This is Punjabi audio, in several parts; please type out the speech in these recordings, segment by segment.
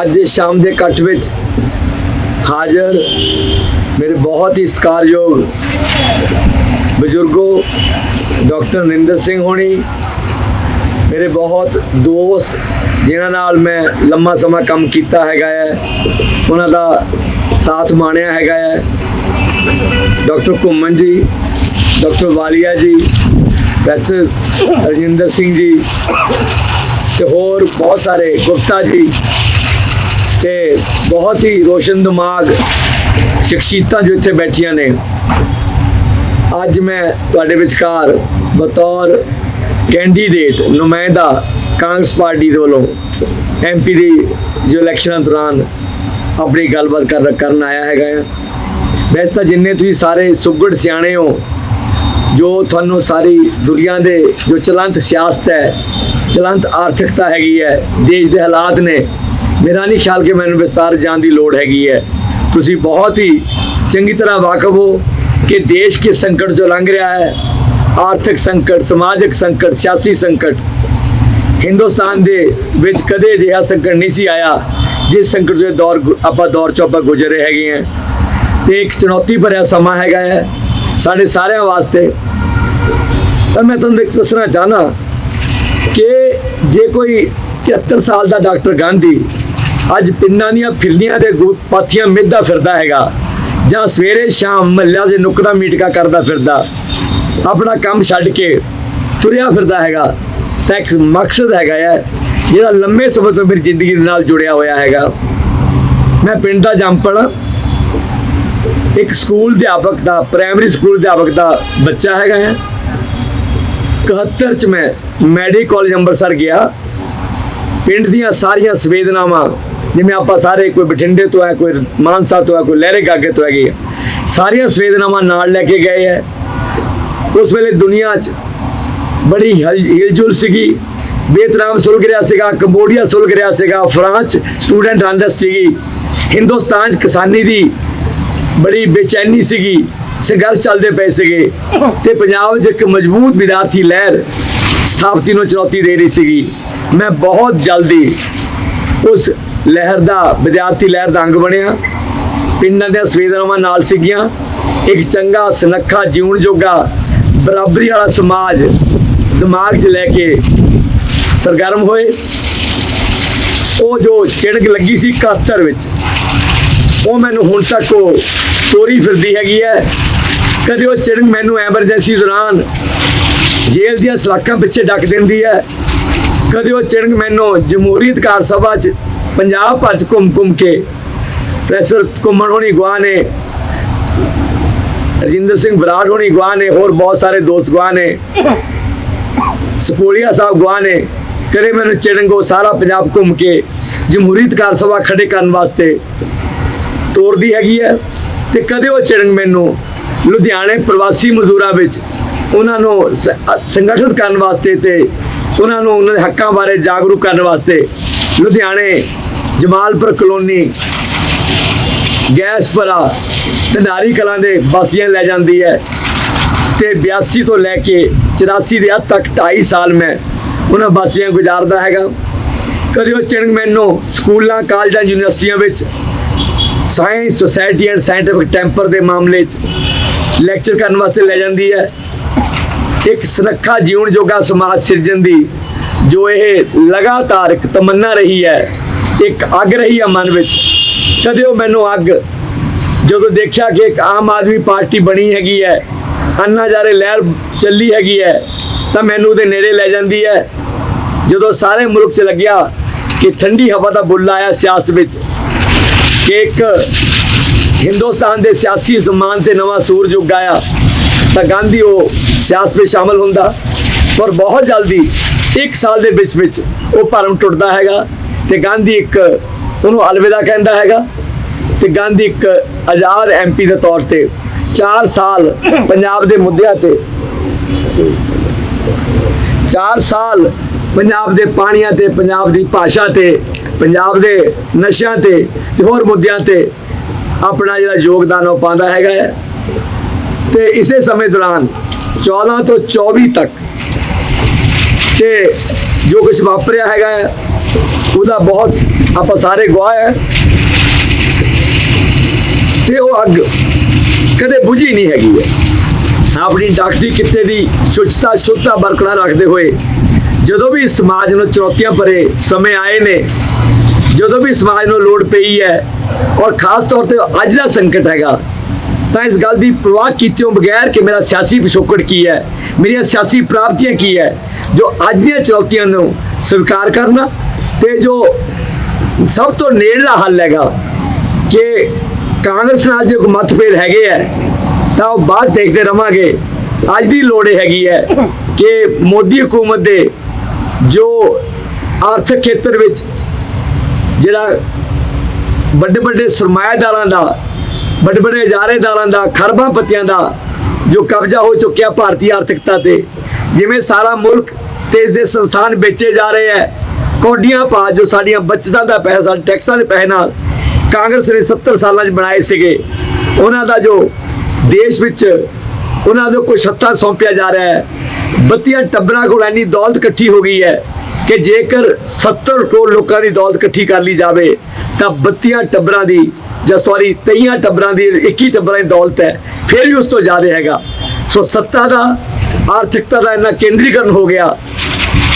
ਅੱਜ ਸ਼ਾਮ ਦੇ ਇਕੱਠ ਵਿੱਚ ਹਾਜ਼ਰ ਮੇਰੇ ਬਹੁਤ ਹੀ ਸਤਿਕਾਰਯੋਗ ਬਜ਼ੁਰਗੋ ਡਾਕਟਰ ਨਿੰਦਰ ਸਿੰਘ ਹੋਣੀ, ਮੇਰੇ ਬਹੁਤ ਦੋਸਤ ਜਿਨ੍ਹਾਂ ਨਾਲ ਮੈਂ ਲੰਮਾ ਸਮਾਂ ਕੰਮ ਕੀਤਾ ਹੈਗਾ ਹੈ, ਉਹਨਾਂ ਦਾ ਸਾਥ ਮਾਣਿਆ ਹੈਗਾ ਹੈ। ਡਾਕਟਰ ਘੁੰਮਣ ਜੀ, ਡਾਕਟਰ ਵਾਲੀਆ ਜੀ, ਪ੍ਰੋਫੈਸਰ ਰਜਿੰਦਰ ਸਿੰਘ ਜੀ ਤੇ ਹੋਰ ਬਹੁਤ ਸਾਰੇ ਗੁਪਤਾ ਜੀ ਤੇ ਬਹੁਤ ਹੀ ਰੋਸ਼ਨ ਦਿਮਾਗ ਸ਼ਖਸੀਅਤਾਂ ਜੋ ਇੱਥੇ ਬੈਠੀਆਂ ਨੇ। ਅੱਜ ਮੈਂ ਤੁਹਾਡੇ ਵਿਚਕਾਰ ਬਤੌਰ ਕੈਂਡੀਡੇਟ ਨੁਮਾਇੰਦਾ ਕਾਂਗਰਸ ਪਾਰਟੀ ਦੇ ਵੱਲੋਂ ਐਮਪੀ ਦੀ ਜੋ ਇਲੈਕਸ਼ਨਾਂ ਦੌਰਾਨ ਆਪਣੀ ਗੱਲਬਾਤ ਕਰ, ਕਰਨ ਆਇਆ ਹੈਗਾ ਆ ਵੈਸੇ ਤਾਂ ਜਿੰਨੇ ਤੁਸੀਂ ਸਾਰੇ ਸੁਗੜ ਸਿਆਣੇ ਹੋ, ਜੋ ਤੁਹਾਨੂੰ ਸਾਰੀ ਦੁਨੀਆ ਦੇ ਜੋ ਚਲੰਤ ਸਿਆਸਤ ਹੈ, ਚਲੰਤ ਆਰਥਿਕਤਾ ਹੈਗੀ ਹੈ, ਦੇਸ਼ ਦੇ ਹਾਲਾਤ ਨੇ ਮੇਰਾ ਨਹੀਂ ਖਿਆਲ ਕਿ ਮੈਨੂੰ ਵਿਸਤਾਰ ਜਾਣ ਦੀ ਲੋੜ ਹੈਗੀ ਹੈ। ਤੁਸੀਂ ਬਹੁਤ ਹੀ ਚੰਗੀ ਤਰ੍ਹਾਂ ਵਾਕਫ ਹੋ ਕਿ ਦੇਸ਼ ਕਿਸ ਸੰਕਟ ਤੋਂ ਲੰਘ ਰਿਹਾ ਹੈ। ਆਰਥਿਕ ਸੰਕਟ, ਸਮਾਜਿਕ ਸੰਕਟ, ਸਿਆਸੀ ਸੰਕਟ। ਹਿੰਦੁਸਤਾਨ ਦੇ ਵਿੱਚ ਕਦੇ ਅਜਿਹਾ ਸੰਕਟ ਨਹੀਂ ਸੀ ਆਇਆ, ਜਿਸ ਸੰਕਟ ਦੇ ਦੌਰ ਆਪਾਂ ਦੌਰ ਚੋਂ ਆਪਾਂ ਗੁਜ਼ਰੇ ਹੈਗੇ ਹਾਂ। ਤੇ ਇੱਕ ਚੁਣੌਤੀ ਭਰਿਆ ਸਮਾਂ ਹੈਗਾ ਹੈ ਸਾਡੇ ਸਾਰਿਆਂ ਵਾਸਤੇ। ਤਾਂ ਮੈਂ ਤੁਹਾਨੂੰ ਇੱਕ ਦੱਸਣਾ ਚਾਹਨਾ ਕਿ ਜੇ ਕੋਈ 73 ਸਾਲ ਦਾ ਡਾਕਟਰ ਗਾਂਧੀ ਅੱਜ ਪਿੰਡਾਂ ਦੀਆਂ ਫਿਰਦੀਆਂ ਦੇ ਗੁ- ਪਾਥੀਆਂ ਮਿੱਧਾ ਫਿਰਦਾ ਹੈਗਾ ਜਾਂ ਸਵੇਰੇ ਸ਼ਾਮ ਮਹੱਲਿਆਂ ਦੇ ਨੁਕਰਾ ਮੀਟਕਾ ਕਰਦਾ ਫਿਰਦਾ, ਆਪਣਾ ਕੰਮ ਛੱਡ ਕੇ ਤੁਰਿਆ ਫਿਰਦਾ ਹੈਗਾ। ਤਾਂ ਇੱਕ ਮਕਸਦ ਹੈਗਾ ਹੈ, ਜਿਹੜਾ ਲੰਮੇ ਸਮੇਂ ਤੋਂ ਮੇਰੀ ਜ਼ਿੰਦਗੀ ਦੇ ਨਾਲ ਜੁੜਿਆ ਹੋਇਆ ਹੈਗਾ। ਮੈਂ ਪਿੰਡ ਦਾ ਜੰਪਲ ਇੱਕ ਸਕੂਲ ਅਧਿਆਪਕ ਦਾ, ਪ੍ਰਾਇਮਰੀ ਸਕੂਲ ਅਧਿਆਪਕ ਦਾ ਬੱਚਾ ਹੈਗਾ ਹੈ। 71 ਚ ਮੈਂ ਮੈਡੀ ਕਾਲਜ ਅੰਮ੍ਰਿਤਸਰ ਗਿਆ। ਪਿੰਡ ਦੀਆਂ ਸਾਰੀਆਂ ਸੰਵੇਦਨਾਵਾਂ, ਜਿਵੇਂ ਆਪਾਂ ਸਾਰੇ ਕੋਈ ਬਠਿੰਡੇ ਤੋਂ ਹੈ ਕੋਈ ਮਾਨਸਾ ਤੋਂ ਹੈ ਕੋਈ ਲਹਿਰੇ ਗਾਗੇ ਤੋਂ ਹੈਗੇ ਆ। ਸਾਰੀਆਂ ਸੰਵੇਦਨਾਵਾਂ ਨਾਲ ਲੈ ਕੇ ਗਏ ਹੈ ਉਸ ਵੇਲੇ ਦੁਨੀਆ 'ਚ ਬੜੀ ਹਲ- ਹਿਲਜੁਲ ਸੀਗੀ ਵੀਅਤਨਾਮ ਸੁਲਗ ਰਿਹਾ ਸੀਗਾ, ਕੰਬੋਡੀਆ ਸੁਲਗ ਰਿਹਾ ਸੀਗਾ, ਫਰਾਂਸ ਸਟੂਡੈਂਟ ਅੰਦਸ ਸੀਗੀ, ਹਿੰਦੁਸਤਾਨ 'ਚ ਕਿਸਾਨੀ ਦੀ ਬੜੀ ਬੇਚੈਨੀ ਸੀਗੀ, ਸੰਘਰਸ਼ ਚੱਲਦੇ ਪਏ ਸੀਗੇ ਤੇ ਪੰਜਾਬ 'ਚ ਇੱਕ ਮਜ਼ਬੂਤ ਵਿਦਿਆਰਥੀ ਲਹਿਰ ਸਥਾਪਤੀ ਨੂੰ ਚੁਣੌਤੀ ਦੇ ਰਹੀ ਸੀਗੀ ਮੈਂ ਬਹੁਤ ਜਲਦੀ ਉਸ ਲਹਿਰ ਦਾ, ਵਿਦਿਆਰਥੀ ਲਹਿਰ ਦਾ ਅੰਗ ਬਣਿਆ। ਪਿੰਡਾਂ ਦੇ ਸਵੇਦਨਾਵਾਂ ਨਾਲ ਸੀਗੀਆਂ। ਇੱਕ ਚੰਗਾ ਸੁਨੱਖਾ ਜਿਉਣ ਜੋਗਾ ਬਰਾਬਰੀ ਵਾਲਾ ਸਮਾਜ ਦਿਮਾਗ 'ਚ ਲੈ ਕੇ ਸਰਗਰਮ ਹੋਏ। ਉਹ ਜੋ ਚਿੜਕ ਲੱਗੀ ਸੀ 71 ਵਿੱਚ, ਉਹ ਮੈਨੂੰ ਹੁਣ ਤੱਕ ਉਹ ਤੋਰੀ ਫਿਰਦੀ ਹੈਗੀ ਹੈ। ਕਦੇ ਉਹ ਚਿੜਕ ਮੈਨੂੰ ਐਮਰਜੈਂਸੀ ਦੌਰਾਨ ਜੇਲ੍ਹ ਦੀਆਂ ਸਲਾਖਾਂ ਪਿੱਛੇ ਡੱਕ ਦਿੰਦੀ ਹੈ। ਕਦੇ ਉਹ ਚਿੜਕ ਮੈਨੂੰ ਜਮਹੂਰੀ ਅਧਿਕਾਰ ਸਭਾ 'ਚ ਪੰਜਾਬ ਭਰ 'ਚ ਘੁੰਮ ਘੁੰਮ ਕੇ ਪ੍ਰੋਫੈਸਰ ਘੁੰਮਣ ਹੋਣੀ ਗਵਾ ਨੇ, ਰਜਿੰਦਰ ਸਿੰਘ ਬਰਾੜ ਹੋਣੀ ਗਵਾ ਨੇ, ਹੋਰ ਬਹੁਤ ਸਾਰੇ ਦੋਸਤ ਗਵਾ ਨੇ, ਸਪੋਲੀਆ ਸਾਹਿਬ ਗਵਾ ਨੇ, ਕਦੇ ਮੈਨੂੰ ਚਿੜੰਗੋ ਸਾਰਾ ਪੰਜਾਬ ਘੁੰਮ ਕੇ ਜਮਹੂਰੀ ਅਧਿਕਾਰ ਸਭਾ ਖੜੇ ਕਰਨ ਵਾਸਤੇ ਤੋਰਦੀ ਹੈਗੀ ਹੈ ਤੇ ਕਦੇ ਉਹ ਚਿੜੰਗ ਮੈਨੂੰ ਲੁਧਿਆਣੇ ਪ੍ਰਵਾਸੀ ਮਜ਼ਦੂਰਾਂ ਵਿੱਚ ਉਹਨਾਂ ਨੂੰ ਸੰਗਠਿਤ ਕਰਨ ਵਾਸਤੇ ਤੇ ਉਹਨਾਂ ਨੂੰ ਉਹਨਾਂ ਦੇ ਹੱਕਾਂ ਬਾਰੇ ਜਾਗਰੂਕ ਕਰਨ ਵਾਸਤੇ ਲੁਧਿਆਣੇ ਜਮਾਲਪੁਰ ਕਲੋਨੀ ਗੈਸਪਰਾ ਨਾਰੀ ਕਲਾਂ ਦੇ ਵਾਸੀਆਂ ਲੈ ਜਾਂਦੀ ਹੈ ਤੇ 82 ਤੋਂ ਲੈ ਕੇ 84 ਦੇ ਹੱਦ ਤੱਕ 2.5 ਸਾਲ ਮੈਂ ਉਹਨਾਂ ਬਸਤੀਆਂ ਗੁਜ਼ਾਰਦਾ ਹੈਗਾ। ਕਦੇ ਉਹ ਚਿੜੰਗ ਮੈਨੂੰ ਸਕੂਲਾਂ, ਕਾਲਜਾਂ, ਯੂਨੀਵਰਸਿਟੀਆਂ ਵਿੱਚ science, society and scientific temper ਦੇ ਮਾਮਲੇ 'ਚ ਲੈਕਚਰ ਕਰਨ ਵਾਸਤੇ ਲੈ ਜਾਂਦੀ ਹੈ। ਇੱਕ ਸੁਨੱਖਾ ਜੀਵਨ ਜੋਗਾ ਸਮਾਜ ਸਿਰਜਣ ਦੀ ਜੋ ਇਹ ਲਗਾਤਾਰ ਇੱਕ ਤਮੰਨਾ ਰਹੀ ਹੈ, ਇੱਕ ਅੱਗ ਰਹੀ ਹੈ ਮਨ ਵਿੱਚ ਕਦੇ ਉਹ ਮੈਨੂੰ ਅੱਗ, ਜਦੋਂ ਦੇਖਿਆ ਕਿ ਇੱਕ ਆਮ ਆਦਮੀ ਪਾਰਟੀ ਬਣੀ ਹੈਗੀ ਹੈ, ਅੰਨਾ ਜਾਰੇ ਲਹਿਰ ਚੱਲੀ ਹੈਗੀ ਹੈ, ਤਾਂ ਮੈਨੂੰ ਉਹਦੇ ਨੇੜੇ ਲੈ ਜਾਂਦੀ ਹੈ। ਜਦੋਂ ਸਾਰੇ ਮੁਲਕ 'ਚ ਲੱਗਿਆ ਕਿ ਠੰਡੀ ਹਵਾ ਦਾ ਬੁੱਲ ਆਇਆ ਸਿਆਸਤ ਵਿੱਚ, ਕਿ ਇੱਕ ਹਿੰਦੁਸਤਾਨ ਦੇ ਸਿਆਸੀ ਸਮਾਨ ਤੇ ਨਵਾਂ ਸੂਰਜ ਉੱਗ ਆਇਆ ਤਾਂ ਗਾਂਧੀ ਉਹ ਸਿਆਸਤ ਵਿੱਚ ਸ਼ਾਮਲ ਹੁੰਦਾ। ਪਰ ਬਹੁਤ ਜਲਦੀ ਇੱਕ ਸਾਲ ਦੇ ਵਿੱਚ ਵਿੱਚ ਉਹ ਭਰਮ ਟੁੱਟਦਾ ਹੈਗਾ ਤੇ ਗਾਂਧੀ ਇੱਕ ਉਹਨੂੰ ਅਲਵਿਦਾ ਕਹਿੰਦਾ ਹੈਗਾ ਤੇ ਗਾਂਧੀ ਇੱਕ ਆਜ਼ਾਦ ਐਮਪੀ ਦੇ ਤੌਰ ਤੇ 4 ਸਾਲ ਪੰਜਾਬ ਦੇ ਮੁੱਦਿਆਂ ਤੇ 4 ਸਾਲ ਪੰਜਾਬ ਦੇ ਪਾਣੀਆਂ ਤੇ, ਪੰਜਾਬ ਦੀ ਭਾਸ਼ਾ ਤੇ, ਪੰਜਾਬ ਦੇ ਨਸ਼ਿਆਂ ਤੇ ਤੇ ਹੋਰ ਮੁੱਦਿਆਂ ਤੇ ਆਪਣਾ ਜਿਹੜਾ ਯੋਗਦਾਨ ਉਹ ਪਾਉਂਦਾ ਹੈਗਾ ਹੈ। ਤੇ ਇਸੇ ਸਮੇਂ ਦੌਰਾਨ 14 ਤੋਂ 24 ਤੱਕ ਤੇ ਜੋ ਕੁਝ ਵਾਪਰਿਆ ਹੈਗਾ ਉਹਦਾ ਬਹੁਤ ਆਪਾਂ ਸਾਰੇ ਗਵਾਹ ਹੈ। ਤੇ ਉਹ ਅੱਗ ਕਦੇ ਬੁਝੀ ਨਹੀਂ ਹੈਗੀ ਹੈ। ਆਪਣੀ ਡਾਕਟਰੀ ਕਿੱਤੇ ਦੀ ਸੁੱਚਤਾ, ਸ਼ੁੱਧਤਾ ਬਰਕਰਾਰ ਰੱਖਦੇ ਹੋਏ ਜਦੋਂ ਵੀ ਸਮਾਜ ਨੂੰ ਚੁਣੌਤੀਆਂ ਭਰੇ ਸਮੇਂ ਆਏ ਨੇ, ਜਦੋਂ ਵੀ ਸਮਾਜ ਨੂੰ ਲੋੜ ਪਈ ਹੈ, ਔਰ ਖਾਸ ਤੌਰ ਤੇ ਅੱਜ ਦਾ ਸੰਕਟ ਹੈਗਾ ਤਾਂ ਇਸ ਗੱਲ ਦੀ ਪਰਵਾਹ ਕੀਤਿਓਂ ਬਗੈਰ ਕਿ ਮੇਰਾ ਸਿਆਸੀ ਪਿਛੋਕੜ ਕੀ ਹੈ, ਮੇਰੀਆਂ ਸਿਆਸੀ ਪ੍ਰਾਪਤੀਆਂ ਕੀ ਹੈ, ਜੋ ਅੱਜ ਦੀਆਂ ਚੁਣੌਤੀਆਂ ਨੂੰ ਸਵੀਕਾਰ ਕਰਨਾ ਤੇ ਜੋ ਸਭ ਤੋਂ ਨੇੜਲਾ ਹੱਲ ਹੈਗਾ ਕਿ ਕਾਂਗਰਸ ਨਾਲ ਜੇ ਕੋਈ ਮਤਭੇਦ ਹੈਗੇ ਹੈ ਤਾਂ ਉਹ ਬਾਅਦ ਦੇਖਦੇ ਰਵਾਂਗੇ। ਅੱਜ ਦੀ ਲੋੜ ਇਹ ਹੈਗੀ ਹੈ ਕਿ ਮੋਦੀ ਹਕੂਮਤ ਦੇ ਜੋ ਆਰਥਿਕ ਖੇਤਰ ਵਿੱਚ ਜਿਹੜਾ ਵੱਡੇ ਵੱਡੇ ਸਰਮਾਇਦਾਰਾਂ ਦਾ ਵੱਡੇ ਵੱਡੇ ਇਜਾਰੇਦਾਰਾਂ ਦਾ, ਖਰਬਾਂ ਪੱਤੀਆਂ ਦਾ ਜੋ ਕਬਜ਼ਾ ਹੋ ਚੁੱਕਿਆ ਭਾਰਤੀ ਆਰਥਿਕਤਾ ਤੇ, ਜਿਵੇਂ ਸਾਰਾ ਮੁਲਕ ਤੇ ਇਸ ਦੇ ਸੰਸਥਾਨ ਵੇਚੇ ਜਾ ਰਹੇ ਹੈ। ਕੋਡੀਆਂ ਪਾ ਜੋ ਸਾਡੀਆਂ ਬਚਤਾਂ ਦਾ ਪੈਸਾ ਟੈਕਸਾਂ ਦੇ ਪੈਸੇ ਨਾਲ ਕਾਂਗਰਸ ਨੇ 70 ਸਾਲਾਂ 'ਚ ਬਣਾਏ ਸੀਗੇ। ਉਹਨਾਂ ਦਾ ਜੋ ਦੇਸ਼ ਵਿੱਚ ਉਹਨਾਂ ਦੇ ਕੁਝ ਹੱਥਾਂ ਸੌਂਪਿਆ ਜਾ ਰਿਹਾ ਹੈ। ਬੱਤੀਆਂ ਟੱਬਰਾਂ ਕੋਲ ਇੰਨੀ ਦੌਲਤ ਇਕੱਠੀ ਹੋ ਗਈ ਹੈ ਕਿ ਜੇਕਰ 70 ਕਰੋੜ ਲੋਕਾਂ ਦੀ ਦੌਲਤ ਇਕੱਠੀ ਕਰ ਲਈ ਜਾਵੇ, ਤਾਂ ਬੱਤੀਆਂ ਟੱਬਰਾਂ ਦੀ ਜਾਂ ਸੌਰੀ 23 ਟੱਬਰਾਂ ਦੀ 21 ਟੱਬਰਾਂ ਦੀ ਦੌਲਤ ਹੈ, ਫਿਰ ਵੀ ਉਸ ਤੋਂ ਜ਼ਿਆਦਾ ਹੈਗਾ। ਸੋ ਸੱਤਾ ਦਾ, ਆਰਥਿਕਤਾ ਦਾ ਇੰਨਾ ਕੇਂਦਰੀਕਰਨ ਹੋ ਗਿਆ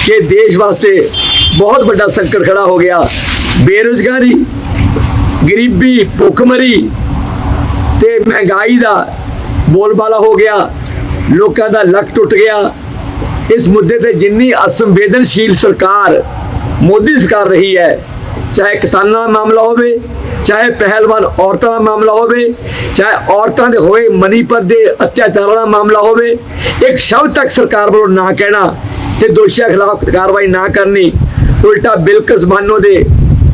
ਕਿ ਦੇਸ਼ ਵਾਸਤੇ ਬਹੁਤ ਵੱਡਾ ਸੰਕਟ ਖੜਾ ਹੋ ਗਿਆ। ਬੇਰੁਜ਼ਗਾਰੀ, ਗਰੀਬੀ, ਭੁੱਖਮਰੀ ਤੇ ਮਹਿੰਗਾਈ ਦਾ ਬੋਲਬਾਲਾ ਹੋ ਗਿਆ। ਲੋਕਾਂ ਦਾ ਲੱਕ ਟੁੱਟ ਗਿਆ। ਇਸ ਮੁੱਦੇ ਤੇ ਜਿੰਨੀ ਅਸੰਵੇਦਨਸ਼ੀਲ ਸਰਕਾਰ ਮੋਦੀ ਸਰਕਾਰ ਰਹੀ ਹੈ, ਚਾਹੇ ਕਿਸਾਨਾਂ ਦਾ ਮਾਮਲਾ ਹੋਵੇ ਚਾਹੇ ਪਹਿਲਵਾਨ ਔਰਤਾਂ ਦਾ ਮਾਮਲਾ ਹੋਵੇ, ਚਾਹੇ ਔਰਤਾਂ ਦੇ ਹੋਏ ਮਨੀਪਰ ਦੇ ਅਤਿਆਚਾਰਾਂ ਦਾ ਮਾਮਲਾ ਹੋਵੇ, ਇੱਕ ਸ਼ਬਦ ਤੱਕ ਸਰਕਾਰ ਵੱਲੋਂ ਨਾ ਕਹਿਣਾ ਤੇ ਦੋਸ਼ੀਆਂ ਖਿਲਾਫ ਕਾਰਵਾਈ ਨਾ ਕਰਨੀ, ਉਲਟਾ ਬਿਲਕਸ ਮਾਨੋ ਦੇ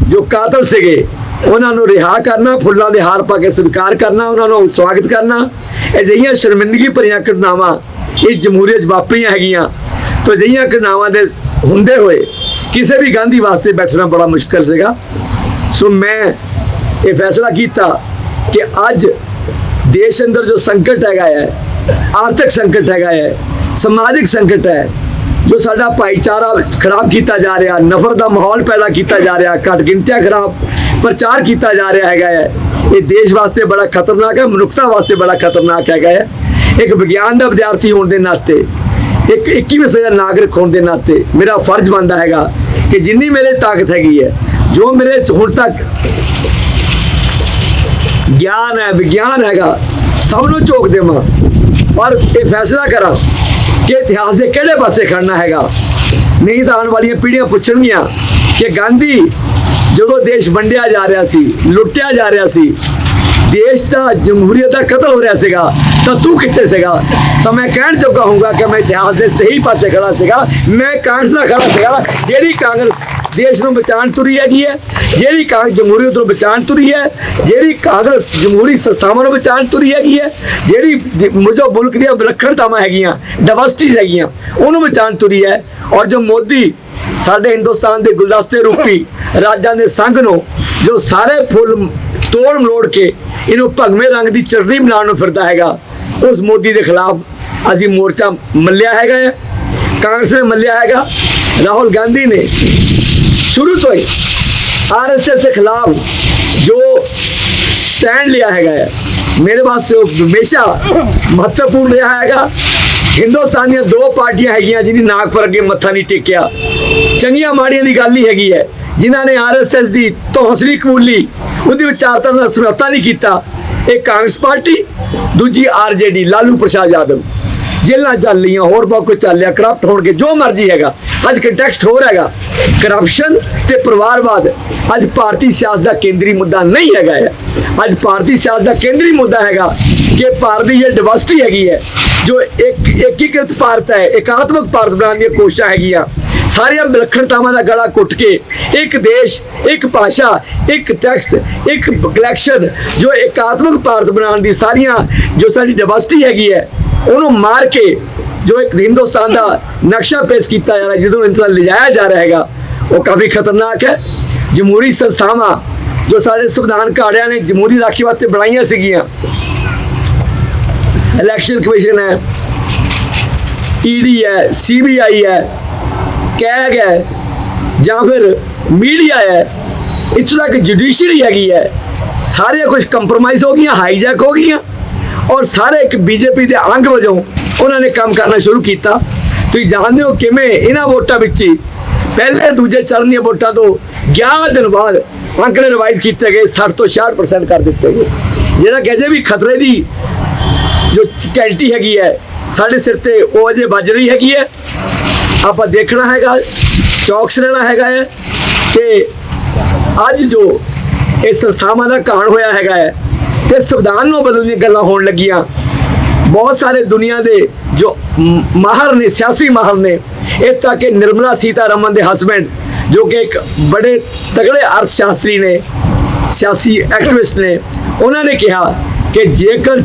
ਜੋ ਕਾਤਲ ਸੀਗੇ, ਉਹਨਾਂ ਨੂੰ ਰਿਹਾ ਕਰਨਾ, ਫੁੱਲਾਂ ਦੇ ਹਾਰ ਪਾ ਕੇ ਸਵੀਕਾਰ ਕਰਨਾ, ਉਹਨਾਂ ਨੂੰ ਸਵਾਗਤ ਕਰਨਾ, ਅਜਿਹੀਆਂ ਸ਼ਰਮਿੰਦਗੀ ਭਰੀਆਂ ਘਟਨਾਵਾਂ ਇਹ ਜਮਹੂਰੀਅਤ 'ਚ ਵਾਪਰੀਆਂ ਹੈਗੀਆਂ, ਤੋਂ ਅਜਿਹੀਆਂ ਘਟਨਾਵਾਂ ਦੇ ਹੁੰਦੇ ਹੋਏ ਕਿਸੇ ਵੀ ਗਾਂਧੀ ਵਾਸਤੇ ਬੈਠਣਾ ਬੜਾ ਮੁਸ਼ਕਲ ਸੀਗਾ। ਸੋ ਮੈਂ ਇਹ ਫੈਸਲਾ ਕੀਤਾ ਕਿ ਅੱਜ ਦੇਸ਼ ਅੰਦਰ ਜੋ ਸੰਕਟ ਹੈਗਾ ਹੈ, ਆਰਥਿਕ ਸੰਕਟ ਹੈਗਾ ਹੈ, ਸਮਾਜਿਕ ਸੰਕਟ ਹੈ, ਜੋ ਸਾਡਾ ਭਾਈਚਾਰਾ ਖਰਾਬ ਕੀਤਾ ਜਾ ਰਿਹਾ, ਨਫ਼ਰਤ ਦਾ ਮਾਹੌਲ ਪੈਦਾ ਕੀਤਾ ਜਾ ਰਿਹਾ, ਘੱਟ ਗਿਣਤੀਆਂ ਖਰਾਬ ਪ੍ਰਚਾਰ ਕੀਤਾ ਜਾ ਰਿਹਾ ਹੈਗਾ ਹੈ, ਇਹ ਦੇਸ਼ ਵਾਸਤੇ ਬੜਾ ਖਤਰਨਾਕ ਹੈ, ਮਨੁੱਖਤਾ ਵਾਸਤੇ ਬੜਾ ਖਤਰਨਾਕ ਹੈਗਾ ਹੈ। ਇੱਕ ਵਿਗਿਆਨ ਦਾ ਵਿਦਿਆਰਥੀ ਹੋਣ ਦੇ ਨਾਤੇ, ਇੱਕ 21ਵੀਂ ਸਦੀ ਦਾ ਨਾਗਰਿਕ ਹੋਣ ਦੇ ਨਾਤੇ ਮੇਰਾ ਫਰਜ਼ ਬਣਦਾ ਹੈਗਾ ਕਿ ਜਿੰਨੀ ਮੇਰੇ ਤਾਕਤ ਹੈਗੀ ਹੈ, ਜੋ ਮੇਰੇ 'ਚ ਹੁਣ ਤੱਕ ਗਿਆਨ ਹੈ, ਵਿਗਿਆਨ ਹੈਗਾ। ਸਭ ਨੂੰ ਝੋਕ ਦੇਵਾਂ। ਪਰ ਇਹ ਫੈਸਲਾ ਕਰਾਂ ਕਿ ਇਤਿਹਾਸ ਦੇ ਕਿਹੜੇ ਪਾਸੇ ਖੜਨਾ ਹੈਗਾ। ਨਹੀਂ ਤਾਂ ਆਉਣ ਵਾਲੀਆਂ ਪੀੜ੍ਹੀਆਂ ਪੁੱਛਣਗੀਆਂ ਕਿ ਗਾਂਧੀ ਜਦੋਂ ਦੇਸ਼ ਵੰਡਿਆ ਜਾ ਰਿਹਾ ਸੀ, ਲੁੱਟਿਆ ਜਾ ਰਿਹਾ ਸੀ ਦੇਸ਼ ਦਾ ਜਮਹੂਰੀਅਤ ਦਾ ਕਤਲ ਹੋ ਰਿਹਾ ਸੀਗਾ, ਤਾਂ ਤੂੰ ਕਿੱਥੇ ਸੀਗਾ? ਤਾਂ ਮੈਂ ਕਹਿਣ ਜੋਗਾ ਹੋਊਗਾ ਕਿ ਮੈਂ ਇਤਿਹਾਸ ਦੇ ਸਹੀ ਪਾਸੇ ਖੜਾ ਸੀਗਾ, ਮੈਂ ਕਾਂਗਰਸ ਦਾ ਖੜਾ ਸੀਗਾ, ਜਿਹੜੀ ਕਾਂਗਰਸ ਦੇਸ਼ ਨੂੰ ਬਚਾਉਣ ਤੁਰੀ ਹੈਗੀ ਹੈ, ਜਿਹੜੀ ਕਾਂਗਰਸ ਜਮਹੂਰੀਅਤ ਨੂੰ ਬਚਾਉਣ ਤੁਰੀ ਹੈ, ਜਿਹੜੀ ਕਾਂਗਰਸ ਜਮਹੂਰੀ ਸੰਸਥਾਵਾਂ ਨੂੰ ਬਚਾਉਣ ਤੁਰੀ ਹੈਗੀ ਹੈ, ਜਿਹੜੀ ਜ- ਮੁਲਕ ਦੀਆਂ ਵਿਲੱਖਣਤਾਵਾਂ ਹੈਗੀਆਂ ਡਾਇਵਰਸਿਟੀਜ਼ ਹੈਗੀਆਂ, ਉਹਨੂੰ ਬਚਾਉਣ ਤੁਰੀ ਹੈ, ਔਰ ਜੋ ਮੋਦੀ ਸਾਡੇ ਹਿੰਦੁਸਤਾਨ ਦੇ ਗੁਲਦਸਤੇ ਰੂਪੀ ਰਾਜਾਂ ਦੇ ਸੰਘ ਨੂੰ, ਜੋ ਸਾਰੇ ਫੁੱਲ ਤੋੜ ਮਲੋੜ ਕੇ ਇਹਨੂੰ ਭਗਵੇਂ ਰੰਗ ਦੀ ਚਟਨੀ ਬਣਾਉਣ ਨੂੰ ਫਿਰਦਾ ਹੈਗਾ। ਉਸ ਮੋਦੀ ਦੇ ਖਿਲਾਫ ਅਸੀਂ ਮੋਰਚਾ ਮੱਲਿਆ ਹੈਗਾ ਹੈ। ਕਾਂਗਰਸ ਨੇ ਮੱਲਿਆ ਹੈਗਾ। ਰਾਹੁਲ ਗਾਂਧੀ ਨੇ ਸ਼ੁਰੂ ਤੋਂ ਹੀ ਆਰਐਸਐਸ ਦੇ ਖਿਲਾਫ ਜੋ ਸਟੈਂਡ ਲਿਆ ਹੈਗਾ ਹੈ, ਮੇਰੇ ਵਾਸਤੇ ਉਹ ਹਮੇਸ਼ਾ ਮਹੱਤਵਪੂਰਨ ਰਿਹਾ ਹੈਗਾ। ਹਿੰਦੁਸਤਾਨ ਦੀਆਂ ਦੋ ਪਾਰਟੀਆਂ ਹੈਗੀਆਂ ਜਿਹਨੇ ਨਾਗਪੁਰ ਅੱਗੇ ਮੱਥਾ ਨਹੀਂ ਟੇਕਿਆ। ਚੰਗੀਆਂ ਮਾੜੀਆਂ ਦੀ ਗੱਲ ਹੀ ਹੈਗੀ ਹੈ। ਜਿਨ੍ਹਾਂ ਨੇ ਆਰਐਸਐਸ ਦੀ ਤੌਹਸਲੀ ਕਬੂਲੀ, ਉਹਦੀ ਵਿਚਾਰਧਾਰਾ ਦਾ ਸਮਝੌਤਾ ਨਹੀਂ ਕੀਤਾ। ਇਹ ਕਾਂਗਰਸ ਪਾਰਟੀ, ਦੂਜੀ ਆਰਜੇਡੀ ਲਾਲੂ ਪ੍ਰਸਾਦ ਯਾਦਵ। ਜੇਲ੍ਹਾਂ ਚੱਲ ਲੀਆਂ ਹੋਰ ਬਹੁਤ ਕੁਝ ਚੱਲ ਰਿਹਾ ਕਰਪਟ ਹੋਣਗੇ, ਜੋ ਮਰਜ਼ੀ ਹੈਗਾ। ਅੱਜ ਕੰਟੈਕਸਟ ਹੋਰ ਹੈਗਾ। ਕਰਪਸ਼ਨ ਤੇ ਪਰਿਵਾਰਵਾਦ, ਅੱਜ ਭਾਰਤੀ ਸਿਆਸਤ ਦਾ ਕੇਂਦਰੀ ਮੁੱਦਾ ਨਹੀਂ ਹੈਗਾ ਹੈ ਅੱਜ ਭਾਰਤੀ ਸਿਆਸਤ ਦਾ ਕੇਂਦਰੀ ਮੁੱਦਾ ਹੈਗਾ ਕਿ ਭਾਰਤ ਦੀ ਜਿਹੜੀ ਡਿਵਰਸਿਟੀ ਹੈਗੀ ਹੈ, ਜੋ ਇੱਕ, ਏਕੀਕ੍ਰਿਤ ਭਾਰਤ ਹੈ, ਇਕਾਤਮਕ ਭਾਰਤ ਬਣਾਉਣ ਦੀਆਂ ਕੋਸ਼ਿਸ਼ਾਂ ਹੈਗੀਆਂ ਸਾਰੀਆਂ ਵਿਲੱਖਣਤਾਵਾਂ ਦਾ ਗਲਾ ਘੁੱਟ ਕੇ ਇੱਕ ਦੇਸ਼, ਇੱਕ ਭਾਸ਼ਾ, ਇੱਕ ਟੈਕਸ ਇੱਕ ਕਲੈਕਸ਼ਨ ਜੋ ਇਕਾਤਮਕ ਭਾਰਤ ਬਣਾਉਣ ਦੀ ਸਾਰੀਆਂ ਜੋ ਸਾਡੀ ਡਿਵਰਸਿਟੀ ਹੈਗੀ ਹੈ, ਉਹਨੂੰ ਮਾਰ ਕੇ ਜੋ ਇੱਕ ਹਿੰਦੁਸਤਾਨ ਦਾ ਨਕਸ਼ਾ ਪੇਸ਼ ਕੀਤਾ ਜਾ ਰਿਹਾ ਜਿਹਨੂੰ ਇਨਸਾਨ ਲਿਜਾਇਆ ਜਾ ਰਿਹਾ ਹੈਗਾ, ਉਹ ਕਾਫੀ ਖਤਰਨਾਕ ਹੈ। ਜਮਹੂਰੀ ਸੰਸਥਾਵਾਂ ਜੋ ਸਾਡੇ ਸੰਵਿਧਾਨ ਘਾੜਿਆਂ ਨੇ ਜਮਹੂਰੀ ਰਾਖੀ ਵਾਸਤੇ ਬਣਾਈਆਂ ਸੀਗੀਆਂ। ਇਲੈਕਸ਼ਨ ਕਮਿਸ਼ਨ ਹੈ ਈਡੀ ਹੈ ਸੀਬੀਆਈ ਹੈ ਕੈਗ ਹੈ ਜਾਂ ਫਿਰ ਮੀਡੀਆ ਹੈ, ਇੱਥੋਂ ਤੱਕ ਜੁਡੀਸ਼ਰੀ ਹੈਗੀ ਹੈ ਸਾਰੇ ਕੁਝ ਕੰਪਰੋਮਾਈਜ਼ ਹੋ ਗਈਆਂ ਹਾਈਜੈਕ ਹੋ ਗਈਆਂ ਔਰ ਸਾਰੇ ਇੱਕ ਬੀਜੇਪੀ ਦੇ ਅੰਗ ਵਜੋਂ ਉਹਨਾਂ ਨੇ ਕੰਮ ਕਰਨਾ ਸ਼ੁਰੂ ਕੀਤਾ। ਤੁਸੀਂ ਜਾਣਦੇ ਹੋ ਕਿਵੇਂ ਇਹਨਾਂ ਵੋਟਾਂ ਵਿੱਚ ਹੀ ਪਹਿਲੇ ਦੂਜੇ ਚਰਨ ਦੀਆਂ ਵੋਟਾਂ ਤੋਂ 11 ਦਿਨ ਬਾਅਦ ਅੰਕੜੇ ਰਿਵਾਈਜ਼ ਕੀਤੇ ਗਏ 60 ਤੋਂ 66% ਕਰ ਦਿੱਤੇ ਗਏ। ਜਿਹੜਾ ਕਿ ਅਜੇ ਵੀ ਖਤਰੇ ਦੀ ਜੋ ਕੈਲਟੀ ਹੈਗੀ ਹੈ, ਸਾਡੇ ਸਿਰ ਤੇ ਉਹ ਅਜੇ ਵੱਜ ਰਹੀ ਹੈਗੀ ਹੈ। ਆਪਾਂ ਦੇਖਣਾ ਹੈਗਾ, ਚੌਕਸ ਰਹਿਣਾ ਹੈਗਾ ਹੈ ਕਿ ਅੱਜ ਜੋ ਇਹ ਸੰਸਥਾਵਾਂ ਦਾ ਕਾਣ ਹੋਇਆ ਹੈਗਾ ਹੈ ਤੇ ਸੰਵਿਧਾਨ ਨੂੰ ਬਦਲਣ ਦੀਆਂ ਗੱਲਾਂ ਹੋਣ ਲੱਗੀਆਂ। ਬਹੁਤ ਸਾਰੇ ਦੁਨੀਆ ਦੇ ਜੋ ਮਾਹਰ ਨੇ, ਸਿਆਸੀ ਮਾਹਰ ਨੇ, ਇਸ ਤਰ੍ਹਾਂ ਕਿ ਨਿਰਮਲਾ ਸੀਤਾਰਮਨ ਦੇ ਹਸਬੈਂਡ ਜੋ ਕਿ ਇੱਕ ਬੜੇ ਤਗੜੇ ਅਰਥ ਸ਼ਾਸਤਰੀ ਨੇ, ਸਿਆਸੀ ਐਕਟਿਵਿਸਟ ਨੇ, ਉਹਨਾਂ ਨੇ ਕਿਹਾ ਕਿ ਜੇਕਰ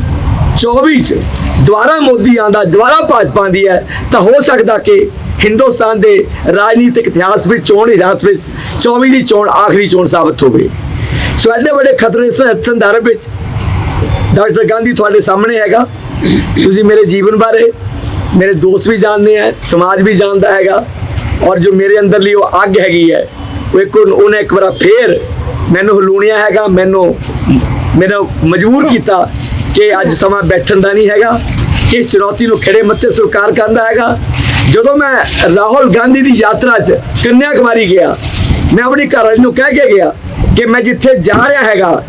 24 ਚ ਦੁਬਾਰਾ ਮੋਦੀ ਆਂਦਾ ਦੁਬਾਰਾ ਭਾਜਪਾ ਆਉਂਦੀ ਹੈ, ਤਾਂ ਹੋ ਸਕਦਾ ਕਿ ਹਿੰਦੁਸਤਾਨ ਦੇ ਰਾਜਨੀਤਿਕ ਇਤਿਹਾਸ ਵਿੱਚ, ਚੋਣ ਇਤਿਹਾਸ ਵਿੱਚ 24 ਦੀ ਚੋਣ, ਆਖਰੀ ਚੋਣ ਸਾਬਤ ਹੋਵੇ ਸੋ ਐਡੇ ਵੱਡੇ ਖਤਰੇ ਸੰਦਰਭ ਵਿੱਚ, ਡਾਕਟਰ ਗਾਂਧੀ ਤੁਹਾਡੇ ਸਾਹਮਣੇ ਹੈਗਾ। ਤੁਸੀਂ ਮੇਰੇ ਜੀਵਨ ਬਾਰੇ, ਮੇਰੇ ਦੋਸਤ ਵੀ ਜਾਣਦੇ ਆ, ਸਮਾਜ ਵੀ ਜਾਣਦਾ ਹੈਗਾ। ਔਰ ਜੋ ਮੇਰੇ ਅੰਦਰਲੀ ਉਹ ਅੱਗ ਹੈਗੀ ਹੈ, ਉਹ ਇੱਕ ਉਹਨੇ ਇੱਕ ਵਾਰ ਫੇਰ ਮੈਨੂੰ ਹਲੂਣਿਆ ਹੈਗਾ, ਮੈਨੂੰ ਮੈਨੂੰ ਮਜਬੂਰ ਕੀਤਾ ਕਿ ਅੱਜ ਸਮਾਂ ਬੈਠਣ ਦਾ ਨਹੀਂ ਹੈਗਾ, ਕਿ ਇਸ ਚੁਣੌਤੀ ਨੂੰ ਖੜੇ ਮੱਥੇ ਸਵੀਕਾਰ ਕਰਦਾ ਹੈਗਾ। ਜਦੋਂ ਮੈਂ ਰਾਹੁਲ ਗਾਂਧੀ ਦੀ ਯਾਤਰਾ 'ਚ ਕੰਨਿਆ ਕੁਮਾਰੀ ਗਿਆ, ਮੈਂ ਆਪਣੀ ਘਰ ਵਾਲੀ ਨੂੰ ਕਹਿ ਕੇ ਗਿਆ ਕਿ ਮੈਂ ਜਿੱਥੇ ਜਾ ਰਿਹਾ ਹੈਗਾ,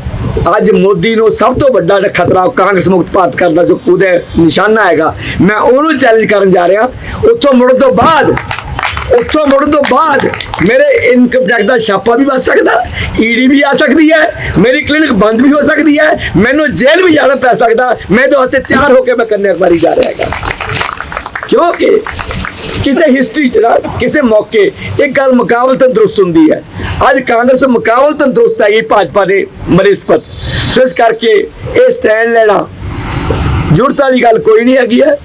ਅੱਜ ਮੋਦੀ ਨੂੰ ਸਭ ਤੋਂ ਵੱਡਾ ਖਤਰਾ ਕਾਂਗਰਸ ਮੁਕਤ ਭਾਰਤ ਕਰਦਾ ਜੋ ਉਹਦੇ ਨਿਸ਼ਾਨਾ ਹੈਗਾ, ਮੈਂ ਉਹਨੂੰ ਚੈਲੰਜ ਕਰਨ ਜਾ ਰਿਹਾ। ਉੱਥੋਂ ਮੁੜਨ ਤੋਂ ਬਾਅਦ, ਉੱਥੋਂ ਮੁੜਨ ਤੋਂ ਬਾਅਦ ਮੇਰੇ ਇਨਕਮ ਟੈਕਸ ਦਾ ਛਾਪਾ ਵੀ ਵੱਜ ਸਕਦਾ ਈਡੀ ਵੀ ਆ ਸਕਦੀ ਹੈ, ਮੇਰੀ ਕਲੀਨਿਕ ਬੰਦ ਵੀ ਹੋ ਸਕਦੀ ਹੈ, ਮੈਨੂੰ ਜੇਲ੍ਹ ਵੀ ਜਾਣਾ ਪੈ ਸਕਦਾ, ਮੈਂ ਇਹਦੇ ਵਾਸਤੇ ਤਿਆਰ ਹੋ ਕੇ ਮੈਂ ਕੰਨਿਆ ਕੁਮਾਰੀ ਜਾ ਰਿਹਾ ਹੈਗਾ। ਕਿਉਂਕਿ ਕਿਸੇ ਹਿਸਟਰੀ ਚ ਨਾ, ਕਿਸੇ ਮੌਕੇ ਇੱਕ ਗੱਲ ਮੁਕਾਬਲ ਤੰਦਰੁਸਤ ਹੁੰਦੀ ਹੈ। ਅੱਜ ਕਾਂਗਰਸ ਮੁਕਾਬਲ ਤੰਦਰੁਸਤ ਹੈਗੀ ਭਾਜਪਾ ਦੇ ਮਰਿਸਪਤ ਸੋ ਇਸ ਕਰਕੇ ਇਹ ਸਟੈਂਡ ਲੈਣਾ ਜ਼ਰੂਰਤ ਵਾਲੀ ਗੱਲ ਕੋਈ ਨਹੀਂ ਹੈਗੀ ਹੈ।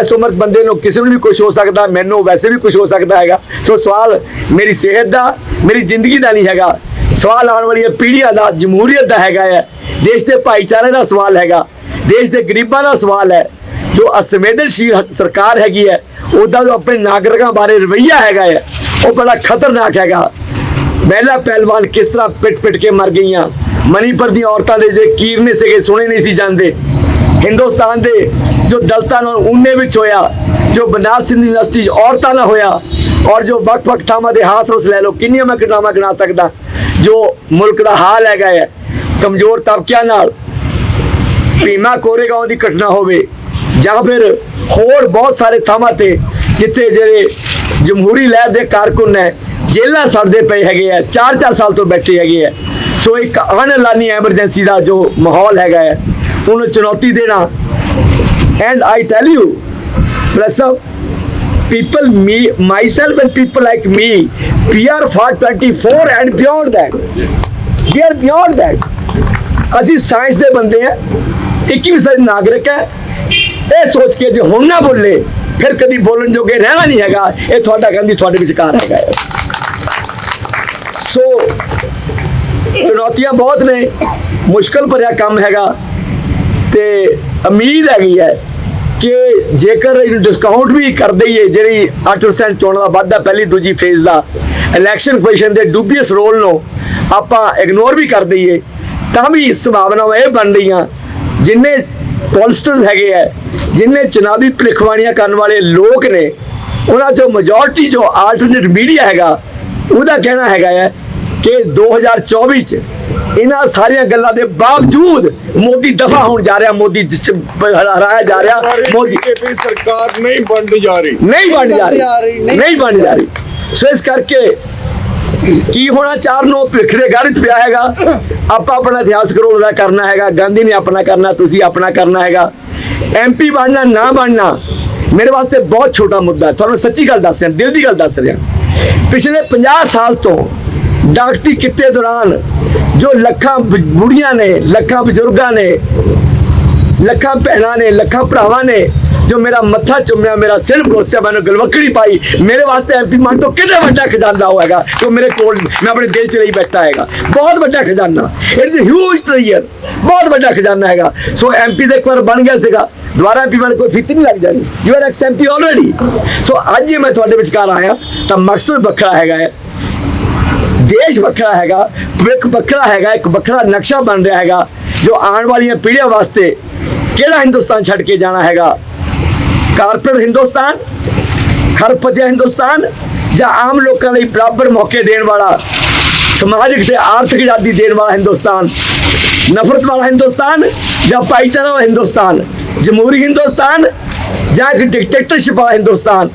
ਇਸ ਉਮਰ ਬੰਦੇ ਨੂੰ ਕਿਸੇ ਨੂੰ ਵੀ ਕੁਝ ਹੋ ਸਕਦਾ, ਮੈਨੂੰ ਵੈਸੇ ਵੀ ਕੁਝ ਹੋ ਸਕਦਾ ਹੈਗਾ। ਸੋ ਸਵਾਲ ਮੇਰੀ ਸਿਹਤ ਦਾ, ਮੇਰੀ ਜ਼ਿੰਦਗੀ ਦਾ ਨਹੀਂ ਹੈਗਾ। ਸਵਾਲ ਆਉਣ ਵਾਲੀਆਂ ਪੀੜ੍ਹੀਆਂ ਦਾ, ਜਮਹੂਰੀਅਤ ਦਾ ਹੈਗਾ ਹੈ। ਦੇਸ਼ ਦੇ ਭਾਈਚਾਰੇ ਦਾ ਸਵਾਲ ਹੈਗਾ। ਦੇਸ਼ ਦੇ ਗਰੀਬਾਂ ਦਾ ਸਵਾਲ ਹੈ। ਜੋ ਅਸੰਵੇਦਨਸ਼ੀਲ ਸਰਕਾਰ ਹੈਗੀ ਹੈ ਉਹਦਾ ਜੋ ਆਪਣੇ ਨਾਗਰਿਕਾਂ ਬਾਰੇ ਰਵੱਈਆ ਹੈਗਾ ਹੈ ਉਹ ਬੜਾ ਖਤਰਨਾਕ ਹੈਗਾ। ਮਹਿਲਾ ਪਹਿਲਵਾਨ ਕਿਸ ਤਰ੍ਹਾਂ ਪਿੱਟ ਪਿੱਟ ਕੇ ਮਰ ਗਈਆਂ? ਮਨੀਪੁਰ ਦੀਆਂ ਔਰਤਾਂ ਦੇ ਜੇ ਕੀਰਨੇ ਸੀਗੇ, ਸੁਣੇ ਨਹੀਂ ਸੀ ਜਾਂਦੇ। ਹਿੰਦੁਸਤਾਨ ਦੇ ਜੋ ਦਲਤਾਂ ਨਾਲ ਉਨੇ ਵਿੱਚ ਹੋਇਆ, ਜੋ ਬਨਾਰਸ ਯੂਨੀਵਰਸਿਟੀ ਔਰਤਾਂ ਨਾਲ ਹੋਇਆ, ਔਰ ਜੋ ਵੱਖ-ਵੱਖ ਥਾਵਾਂ ਦੇ ਹਾਥਰਸ ਲੈ ਲੋ ਕਿੰਨੀਆਂ ਮੈਂ ਘਟਨਾਵਾਂ ਗਿਣਾ ਸਕਦਾ? ਜੋ ਮੁਲਕ ਦਾ ਹਾਲ ਹੈਗਾ ਹੈ ਕਮਜ਼ੋਰ ਤਬਕਿਆਂ ਨਾਲ, ਭੀਮਾ ਕੋਰੇਗਾਂਵ ਦੀ ਘਟਨਾ ਹੋਵੇ, ਜਾਂ ਫਿਰ ਹੋਰ ਬਹੁਤ ਸਾਰੇ ਥਾਵਾਂ ਤੇ ਜਿੱਥੇ ਜਿਹੜੇ ਜਮਹੂਰੀ ਲਹਿਰ ਦੇ ਕਾਰਕੁਨ ਨੇ, ਜੇਲ੍ਹਾਂ ਸੜਦੇ ਪਏ ਹੈਗੇ ਆ 4-4 ਸਾਲ ਤੋਂ ਬੈਠੇ ਹੈਗੇ ਆ। ਸੋ ਇੱਕ ਅਣਲਾਨੀ ਐਮਰਜੈਂਸੀ ਦਾ ਜੋ ਮਾਹੌਲ ਹੈਗਾ ਹੈ, ਉਹਨੂੰ ਚੁਣੌਤੀ ਦੇਣਾ। And I tell you press people, me, myself and people like me, we are for 24 and beyond that. We are beyond that. ਅਸੀਂ ਸਾਇੰਸ ਦੇ ਬੰਦੇ ਆ 21ਵੀਂ ਸਦੀ ਨਾਗਰਿਕ ਹੈ ਇਹ ਸੋਚ ਕੇ ਜੇ ਹੁਣ ਨਾ ਬੋਲੇ, ਫਿਰ ਕਦੀ ਬੋਲਣ ਜੋਗੇ ਰਹਿਣਾ ਨਹੀਂ ਹੈਗਾ। ਇਹ ਤੁਹਾਡਾ ਗਾਂਧੀ ਤੁਹਾਡੇ ਵਿਚਕਾਰ ਹੈਗਾ ਸੋ ਚੁਣੌਤੀਆਂ ਬਹੁਤ ਨੇ, ਮੁਸ਼ਕਲ ਭਰਿਆ ਕੰਮ ਹੈਗਾ। ਤੇ ਉਮੀਦ ਹੈਗੀ ਹੈ ਕਿ ਜੇਕਰ ਇਹਨੂੰ ਡਿਸਕਾਊਂਟ ਵੀ ਕਰ ਦਈਏ, ਜਿਹੜੀ 8% ਚੋਣਾਂ ਦਾ ਵਾਧਾ ਪਹਿਲੀ ਦੂਜੀ ਫੇਜ਼ ਦਾ ਇਲੈਕਸ਼ਨ ਕਮਿਸ਼ਨ ਦੇ ਡੂਬੀਅਸ ਰੋਲ ਨੂੰ ਆਪਾਂ ਇਗਨੋਰ ਵੀ ਕਰ ਦਈਏ, ਤਾਂ ਵੀ ਸੰਭਾਵਨਾਵਾਂ ਇਹ ਬਣ ਰਹੀਆਂ, ਜਿੰਨੇ ਪੋਲਸਟਰਸ ਹੈਗੇ ਆ ਜਿੰਨੇ ਚੁਣਾਵੀ ਭਲਿਖਵਾਣੀਆਂ ਕਰਨ ਵਾਲੇ ਲੋਕ ਨੇ ਉਹਨਾਂ ਚੋਂ ਮੈਜੋਰਟੀ ਜੋ ਆਲਟਰਨੇਟ ਮੀਡੀਆ ਹੈਗਾ ਉਹਦਾ ਕਹਿਣਾ ਹੈਗਾ ਹੈ ਕਿ 2024 ਚ ਇਹਨਾਂ ਸਾਰੀਆਂ ਗੱਲਾਂ ਦੇ ਬਾਵਜੂਦ ਮੋਦੀ ਦਫਾ ਹੋਣ ਜਾ ਰਿਹਾ ਮੋਦੀ ਹਰਾਇਆ ਜਾ ਰਿਹਾ ਮੋਦੀ ਬੀਜੇਪੀ ਸਰਕਾਰ ਨਹੀਂ ਬਣਨ ਜਾ ਰਹੀ। ਨਹੀਂ ਬਣ ਜਾ ਰਹੀ ਨਹੀਂ ਬਣ ਜਾ ਰਹੀ। ਸੋ ਇਸ ਕਰਕੇ ਕੀ ਹੋਣਾ ਚਾਰ ਨੂੰ ਭਿੱਖ ਦੇ ਗੜ੍ਹ 'ਚ ਪਿਆ ਹੈਗਾ? ਆਪਾਂ ਆਪਣਾ ਇਤਿਹਾਸ ਕਰੋਲ ਅਦਾ ਕਰਨਾ ਹੈਗਾ। ਗਾਂਧੀ ਨੇ ਆਪਣਾ ਕਰਨਾ, ਤੁਸੀਂ ਆਪਣਾ ਕਰਨਾ ਹੈਗਾ। ਐਮਪੀ ਬਣਨਾ, ਨਾ ਬਣਨਾ, ਮੇਰੇ ਵਾਸਤੇ ਬਹੁਤ ਛੋਟਾ ਮੁੱਦਾ ਤੁਹਾਨੂੰ ਸੱਚੀ ਗੱਲ ਦੱਸ ਰਿਹਾ, ਦਿਲ ਦੀ ਗੱਲ ਦੱਸ ਰਿਹਾ। ਪਿਛਲੇ 50 ਸਾਲ ਤੋਂ ਡਾਕਟਰੀ ਕਿੱਤੇ ਦੌਰਾਨ ਜੋ ਲੱਖਾਂ ਬੁੜੀਆਂ ਨੇ, ਲੱਖਾਂ ਬਜ਼ੁਰਗਾਂ ਨੇ, ਲੱਖਾਂ ਭੈਣਾਂ ਨੇ, ਲੱਖਾਂ ਭਰਾਵਾਂ ਨੇ ਜੋ ਮੇਰਾ ਮੱਥਾ ਚੁੰਮਿਆ, ਮੇਰਾ ਸਿਰ ਪਰੋਸਿਆ ਮੈਨੂੰ ਗਲਵਕੜੀ ਪਾਈ, ਮੇਰੇ ਵਾਸਤੇ ਐਮਪੀ ਮਨ ਤੋਂ ਕਿੰਨਾ ਵੱਡਾ ਖਜ਼ਾਨਾ ਹੋਏਗਾ ਜੋ ਮੇਰੇ ਕੋਲ ਮੈਂ ਆਪਣੇ ਦਿਲ 'ਚ ਲਈ ਬੈਠਾ ਹੈਗਾ। ਬਹੁਤ ਵੱਡਾ ਖਜ਼ਾਨਾ। ਇਟ ਇਜ਼ ਹਿਊਜ ਟ੍ਰੀਅਰ ਬਹੁਤ ਵੱਡਾ ਖਜ਼ਾਨਾ ਹੈਗਾ। ਸੋ ਐਮਪੀ ਦੇ ਇੱਕ ਵਾਰ ਬਣ ਗਿਆ ਸੀਗਾ। ਦੁਬਾਰਾ ਐਮਪੀ ਬਣ ਕੋਈ ਫਿੱਤੀ ਨਹੀਂ ਲੱਗ ਜਾਣੀ। You are ex MP already so ਅੱਜ ਜੇ ਮੈਂ ਤੁਹਾਡੇ ਵਿਚਕਾਰ ਆਇਆ। ਤਾਂ ਮਕਸਦ ਵੱਖਰਾ ਹੈਗਾ ਹੈ। ਦੇਸ਼ ਵੱਖਰਾ ਹੈਗਾ। ਭਵਿੱਖ ਵੱਖਰਾ ਹੈਗਾ। ਇੱਕ ਵੱਖਰਾ ਨਕਸ਼ਾ ਬਣ ਰਿਹਾ ਹੈਗਾ। ਜੋ ਆਉਣ ਵਾਲੀਆਂ ਪੀੜ੍ਹੀਆਂ ਵਾਸਤੇ ਕਿਹੜਾ ਹਿੰਦੁਸਤਾਨ ਛੱਡ ਕੇ ਜਾਣਾ ਹੈਗਾ? ਕਾਰਪੋਰੇਟ ਹਿੰਦੁਸਤਾਨ ਖਰਪਤਿਆ ਹਿੰਦੁਸਤਾਨ ਜਾਂ ਆਮ ਲੋਕਾਂ ਲਈ ਬਰਾਬਰ ਮੌਕੇ ਦੇਣ ਵਾਲਾ ਸਮਾਜਿਕ ਤੇ ਆਰਥਿਕ ਆਜ਼ਾਦੀ ਦੇਣ ਵਾਲਾ ਹਿੰਦੁਸਤਾਨ ਨਫ਼ਰਤ ਵਾਲਾ ਹਿੰਦੁਸਤਾਨ ਜਾਂ ਭਾਈਚਾਰਾ ਵਾਲਾ ਹਿੰਦੁਸਤਾਨ ਜਮਹੂਰੀ ਹਿੰਦੁਸਤਾਨ ਜਾਂ ਇੱਕ ਡਿਕਟੇਟਰਸ਼ਿਪ ਵਾਲਾ ਹਿੰਦੁਸਤਾਨ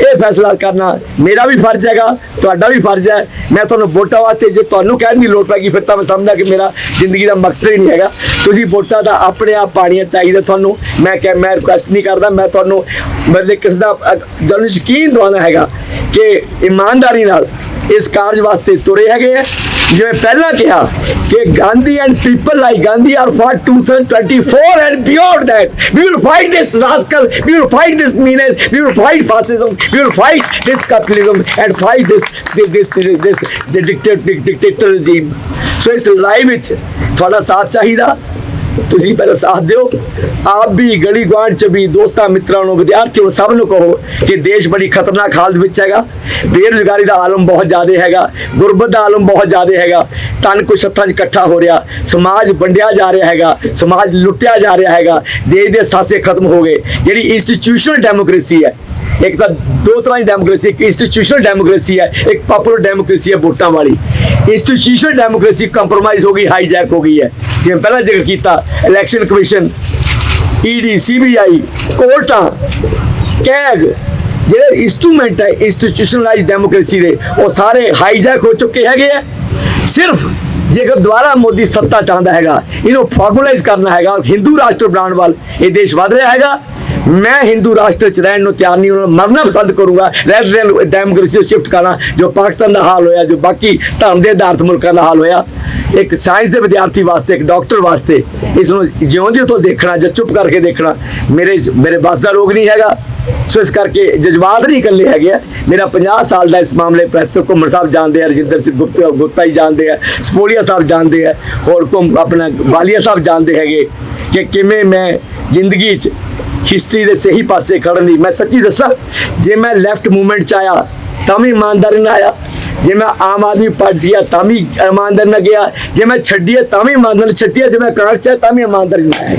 ਇਹ ਫੈਸਲਾ ਕਰਨਾ ਮੇਰਾ ਵੀ ਫਰਜ਼ ਹੈਗਾ ਤੁਹਾਡਾ ਵੀ ਫਰਜ਼ ਹੈ। ਮੈਂ ਤੁਹਾਨੂੰ ਵੋਟਾਂ ਵਾਸਤੇ ਜੇ ਤੁਹਾਨੂੰ ਕਹਿਣ ਦੀ ਲੋੜ ਪੈਗੀ ਫਿਰ ਤਾਂ ਮੈਂ ਸਮਝਦਾ ਕਿ ਮੇਰਾ ਜ਼ਿੰਦਗੀ ਦਾ ਮਕਸਦ ਹੀ ਨਹੀਂ ਹੈਗਾ। ਤੁਸੀਂ ਵੋਟਾਂ ਦਾ ਆਪਣੇ ਆਪ ਪਾਣੀਆਂ ਚਾਹੀਦਾ ਤੁਹਾਨੂੰ। ਮੈਂ ਕਿ ਮੈਂ ਰਿਕੁਐਸਟ ਨਹੀਂ ਕਰਦਾ ਮੈਂ ਤੁਹਾਨੂੰ ਮਤਲਬ ਕਿਸ ਦਾ ਅ, ਤੁਹਾਨੂੰ ਯਕੀਨ ਦਿਵਾਉਣਾ ਹੈਗਾ ਕਿ ਇਮਾਨਦਾਰੀ ਨਾਲ ਇਸ ਕਾਰਜ ਵਾਸਤੇ ਤੁਰੇ ਹੈਗੇ ਆ। ਜਿਵੇਂ ਪਹਿਲਾਂ ਕਿਹਾ ਕਿ Gandhi and people like Gandhi are for 2024 and beyond that we will fight this rascal we will fight this means we will fight fascism we will fight this capitalism and fight this this this dictator regime so ਇਸ ਲੜਾਈ ਵਿੱਚ ਤੁਹਾਡਾ ਸਾਥ ਚਾਹੀਦਾ ਤੁਸੀਂ ਪਹਿਲਾਂ ਸਾਥ ਦਿਓ। ਆਪ ਵੀ ਗਲੀ ਗੁਆਂਢ ਚ ਵੀ ਦੋਸਤਾਂ, ਮਿੱਤਰਾਂ ਨੂੰ, ਵਿਦਿਆਰਥੀਆਂ ਨੂੰ ਸਭ ਨੂੰ ਕਹੋ ਕਿ ਦੇਸ਼ ਬੜੀ ਖਤਰਨਾਕ ਹਾਲਤ ਵਿੱਚ ਹੈਗਾ। ਬੇਰੁਜ਼ਗਾਰੀ ਦਾ ਆਲਮ ਬਹੁਤ ਜ਼ਿਆਦਾ ਹੈਗਾ। ਗੁਰਬਤ ਦਾ ਆਲਮ ਬਹੁਤ ਜ਼ਿਆਦਾ ਹੈਗਾ। ਤਨ ਕੁਛ ਹੱਥਾਂ 'ਚ ਇਕੱਠਾ ਹੋ ਰਿਹਾ। ਸਮਾਜ ਵੰਡਿਆ ਜਾ ਰਿਹਾ ਹੈਗਾ। ਸਮਾਜ ਲੁੱਟਿਆ ਜਾ ਰਿਹਾ ਹੈਗਾ। ਦੇਸ਼ ਦੇ ਸਾਸੇ ਖਤਮ ਹੋ ਗਏ। ਜਿਹੜੀ ਇੰਸਟੀਟਿਊਸ਼ਨਲ ਡੈਮੋਕ੍ਰੇਸੀ ਹੈ ਇੱਕ ਤਾਂ ਦੋ ਤਰ੍ਹਾਂ ਦੀ ਡੈਮੋਕ੍ਰੇਸੀ ਇੱਕ ਇੰਸਟੀਟਿਊਸ਼ਨਲ ਡੈਮੋਕ੍ਰੇਸੀ ਹੈ, ਇੱਕ ਪਪੂਲਰ ਡੈਮੋਕ੍ਰੇਸੀ ਹੈ ਵੋਟਾਂ ਵਾਲੀ। ਇੰਸਟੀਟਿਊਸ਼ਨਲ ਡੈਮੋਕ੍ਰੇਸੀ ਕੰਪਰੋਮਾਈਜ਼ ਹੋ ਗਈ ਹਾਈਜੈਕ ਹੋ ਗਈ ਹੈ। ਜਿਵੇਂ ਪਹਿਲਾਂ ਜ਼ਿਕਰ ਕੀਤਾ ਇਲੈਕਸ਼ਨ ਕਮਿਸ਼ਨ ਈਡੀ ਸੀਬੀਆਈ ਕੋਰਟਾਂ, ਕੈਗ, ਜਿਹੜੇ ਇਨਸਟਰੂਮੈਂਟ ਹੈ ਇੰਸਟੀਟਿਊਸ਼ਨਲਾਈਜ਼ ਡੈਮੋਕ੍ਰੇਸੀ ਦੇ, ਉਹ ਸਾਰੇ ਹਾਈਜੈਕ ਹੋ ਚੁੱਕੇ ਹੈਗੇ ਆ। ਸਿਰਫ ਜੇਕਰ ਦੁਬਾਰਾ ਮੋਦੀ ਸੱਤਾ ਚਾਹੁੰਦਾ ਹੈਗਾ, ਇਹਨੂੰ ਫਾਰਮੂਲਾਈਜ਼ ਕਰਨਾ ਹੈਗਾ, ਔਰ ਹਿੰਦੂ ਰਾਸ਼ਟਰ ਬਣਾਉਣ ਵੱਲ ਇਹ ਦੇਸ਼ ਵਧ ਰਿਹਾ ਹੈਗਾ। ਮੈਂ ਹਿੰਦੂ ਰਾਸ਼ਟਰ ਚ ਰਹਿਣ ਨੂੰ ਤਿਆਰ ਨਹੀਂ, ਉਹਨਾਂ ਮਰਨਾ ਪਸੰਦ ਕਰੂੰਗਾ। ਰੈਦਰ ਦੈਨ ਡੈਮੋਕ੍ਰੇਸੀ ਸ਼ਿਫਟ ਕਰਨਾ, ਜੋ ਪਾਕਿਸਤਾਨ ਦਾ ਹਾਲ ਹੋਇਆ, ਜੋ ਬਾਕੀ ਧਰਮ ਦੇ ਆਧਾਰਿਤ ਮੁਲਕਾਂ ਦਾ ਹਾਲ ਹੋਇਆ। ਇੱਕ ਸਾਇੰਸ ਦੇ ਵਿਦਿਆਰਥੀ ਵਾਸਤੇ, ਇੱਕ ਡਾਕਟਰ ਵਾਸਤੇ, ਇਸ ਨੂੰ ਜਿਉਂਦੇ ਜਿਉਂ ਤੋਂ ਦੇਖਣਾ ਜਾਂ ਚੁੱਪ ਕਰਕੇ ਦੇਖਣਾ, ਮੇਰੇ 'ਚ- ਮੇਰੇ ਬਸ ਦਾ ਰੋਗ ਨਹੀਂ ਹੈਗਾ। ਸੋ ਇਸ ਕਰਕੇ ਜਜ਼ਬਾਤ ਨਹੀਂ ਇਕੱਲੇ ਹੈਗੇ ਆ। ਮੇਰਾ 50 ਸਾਲ ਦਾ ਇਸ ਮਾਮਲੇ ਪ੍ਰੈਸ ਤੋਂ ਘੁੰਮਣ ਸਾਹਿਬ ਜਾਣਦੇ ਆ, ਰਜਿੰਦਰ ਸਿੰਘ ਗੁਪਤਾ ਗੁਪਤਾ ਹੀ ਜਾਣਦੇ ਆ, ਸਪੋਲੀਆ ਸਾਹਿਬ ਜਾਣਦੇ ਆ, ਹੋਰ ਘੁੰਮ, ਆਪਣਾ ਵਾਲੀਆ ਸਾਹਿਬ ਜਾਣਦੇ ਹੈਗੇ ਕਿ ਕਿਵੇਂ ਮੈਂ ਜ਼ਿੰਦਗੀ 'ਚ ਹਿਸਟਰੀ ਦੇ ਸਹੀ ਪਾਸੇ ਖੜਨ ਲਈ। ਮੈਂ ਸੱਚੀ ਦੱਸਾਂ, ਜੇ ਮੈਂ ਲੈਫਟ ਮੂਵਮੈਂਟ 'ਚ ਆਇਆ, ਤਾਂ ਵੀ ਇਮਾਨਦਾਰੀ ਨਾਲ ਆਇਆ। ਜੇ ਮੈਂ ਆਮ ਆਦਮੀ ਪਾਰਟੀ ਗਿਆ ਤਾਂ ਵੀ ਇਮਾਨਦਾਰੀ ਨਾਲ ਗਿਆ। ਜੇ ਮੈਂ ਛੱਡੀਏ ਤਾਂ ਵੀ ਇਮਾਨਦਾਰੀ ਨਾਲ ਜੇ ਮੈਂ ਕਾਂਗਰਸ 'ਚ ਤਾਂ ਵੀ ਇਮਾਨਦਾਰੀ ਨਾਲ ਆਇਆ।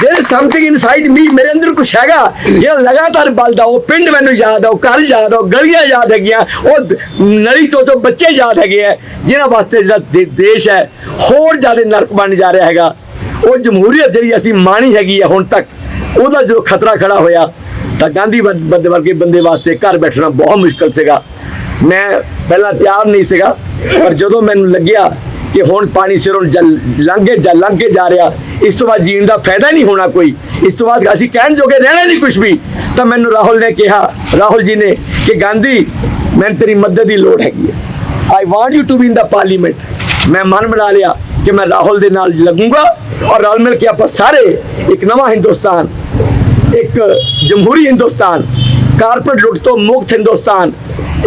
ਦੇਰ ਇਜ਼ ਸਮਥਿੰਗ ਇਨਸਾਈਡ ਮੀ ਮੇਰੇ ਅੰਦਰ ਕੁਝ ਹੈਗਾ। ਜਿਹੜਾ ਲਗਾਤਾਰ ਬਲਦਾ, ਉਹ ਪਿੰਡ ਮੈਨੂੰ ਯਾਦ ਆ, ਉਹ ਘਰ ਯਾਦ ਆ, ਉਹ ਗਲੀਆਂ ਯਾਦ ਹੈਗੀਆਂ, ਉਹ ਨਲੀ ਤੋਂ ਬੱਚੇ ਯਾਦ ਹੈਗੇ ਆ। ਜਿਹਨਾਂ ਵਾਸਤੇ ਜਿਹੜਾ ਦੇ- ਦੇਸ਼ ਹੈ, ਹੋਰ ਜ਼ਿਆਦਾ ਨਰਕ ਬਣ ਜਾ ਰਿਹਾ ਹੈਗਾ। ਉਹ ਜਮਹੂਰੀਅਤ ਜਿਹੜੀ ਅਸੀਂ ਮਾਣੀ ਹੈਗੀ ਆ ਹੁਣ ਤੱਕ। ਉਹਦਾ ਜਦੋਂ ਖਤਰਾ ਖੜਾ ਹੋਇਆ, ਤਾਂ ਗਾਂਧੀ ਬੰਦੇ ਵਰਗੇ ਬੰਦੇ ਵਾਸਤੇ ਘਰ ਬੈਠਣਾ ਬਹੁਤ ਮੁਸ਼ਕਲ ਸੀਗਾ। ਮੈਂ ਪਹਿਲਾਂ ਤਿਆਰ ਨਹੀਂ ਸੀਗਾ, ਪਰ ਜਦੋਂ ਮੈਨੂੰ ਲੱਗਿਆ ਕਿ ਹੁਣ ਪਾਣੀ ਸਿਰੋਂ ਜਲ ਲੰਘੇ ਜਾਂ ਲੰਘ ਕੇ ਜਾ ਰਿਹਾ, ਇਸ ਤੋਂ ਬਾਅਦ ਜੀਣ ਦਾ ਫਾਇਦਾ ਨਹੀਂ ਹੋਣਾ ਕੋਈ। ਇਸ ਤੋਂ ਬਾਅਦ ਅਸੀਂ ਕਹਿਣ ਜੋਗੇ ਰਹਿਣਾ ਨਹੀਂ ਕੁਝ ਵੀ। ਤਾਂ ਮੈਨੂੰ ਰਾਹੁਲ ਨੇ ਕਿਹਾ, ਰਾਹੁਲ ਜੀ ਨੇ ਕਿ ਗਾਂਧੀ, ਮੈਨੂੰ ਤੇਰੀ ਮਦਦ ਦੀ ਲੋੜ ਹੈਗੀ ਹੈ। I want you to be in the parliament ਮੈਂ ਮਨ ਬਣਾ ਲਿਆ ਕਿ ਮੈਂ ਰਾਹੁਲ ਦੇ ਨਾਲ ਲੱਗੂੰਗਾ ਔਰ ਰਲ ਮਿਲ ਕੇ ਆਪਾਂ ਸਾਰੇ ਇੱਕ ਨਵਾਂ ਹਿੰਦੁਸਤਾਨ ਇੱਕ ਜਮਹੂਰੀ ਹਿੰਦੁਸਤਾਨ ਕਾਰਪੋਰੇਟ ਲੁੱਟ ਤੋਂ ਮੁਕਤ ਹਿੰਦੁਸਤਾਨ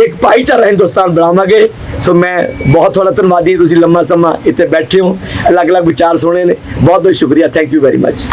ਇੱਕ ਭਾਈਚਾਰਾ ਹਿੰਦੁਸਤਾਨ ਬਣਾਵਾਂਗੇ। ਸੋ ਮੈਂ ਬਹੁਤ ਤੁਹਾਡਾ ਧੰਨਵਾਦੀ ਹਾਂ, ਤੁਸੀਂ ਲੰਮਾ ਸਮਾਂ ਇੱਥੇ ਬੈਠੇ ਹੋ। ਅਲੱਗ-ਅਲੱਗ ਵਿਚਾਰ ਸੁਣੇ ਨੇ। ਬਹੁਤ ਬਹੁਤ ਸ਼ੁਕਰੀਆ। Thank you very much